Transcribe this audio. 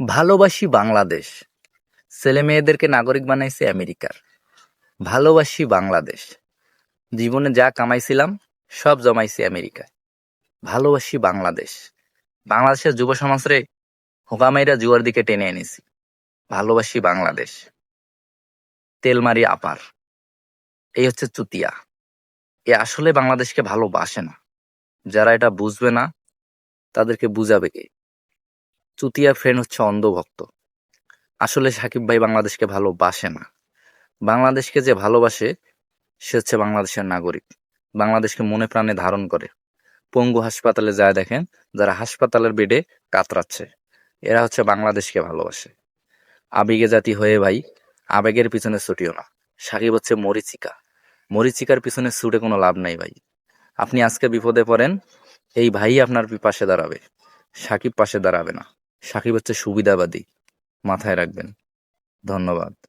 ভালোবাসি বাংলাদেশ। ছেলে মেয়েদেরকে নাগরিক বানাইছে আমেরিকার। ভালোবাসি বাংলাদেশ। জীবনে যা কামাইছিলাম, সব জমাইছি আমেরিকায়। ভালোবাসি বাংলাদেশ। বাংলাদেশের যুব সমাজরে হোকামাইরা জুয়ার দিকে টেনে এনেছি। ভালোবাসি বাংলাদেশ। তেলমারি আপার। এই হচ্ছে চুতিয়া। এ আসলে বাংলাদেশকে ভালোবাসে না। যারা এটা বুঝবে না, তাদেরকে বুঝাবে কে? চুতিয়ার ফ্রেন্ড হচ্ছে অন্ধভক্ত। আসলে সাকিব ভাই বাংলাদেশকে ভালোবাসে না। বাংলাদেশকে যে ভালোবাসে, সে হচ্ছে বাংলাদেশের নাগরিক। বাংলাদেশকে মনে প্রাণে ধারণ করে। পঙ্গু হাসপাতালে যায় দেখেন, যারা হাসপাতালের বেডে কাতরাচ্ছে। এরা হচ্ছে বাংলাদেশকে ভালোবাসে। আবেগে জাতি হয়ে ভাই, আবেগের পিছনে ছুটিও না। সাকিব হচ্ছে মরিচিকা। মরিচিকার পিছনে ছুটে কোনো লাভ নাই ভাই। আপনি আজকে বিপদে পড়েন, এই ভাই আপনার পাশে দাঁড়াবে। সাকিব পাশে দাঁড়াবে না। সাকিব হচ্ছে সুবিধাবাদী। মাথায় রাখবেন। ধন্যবাদ।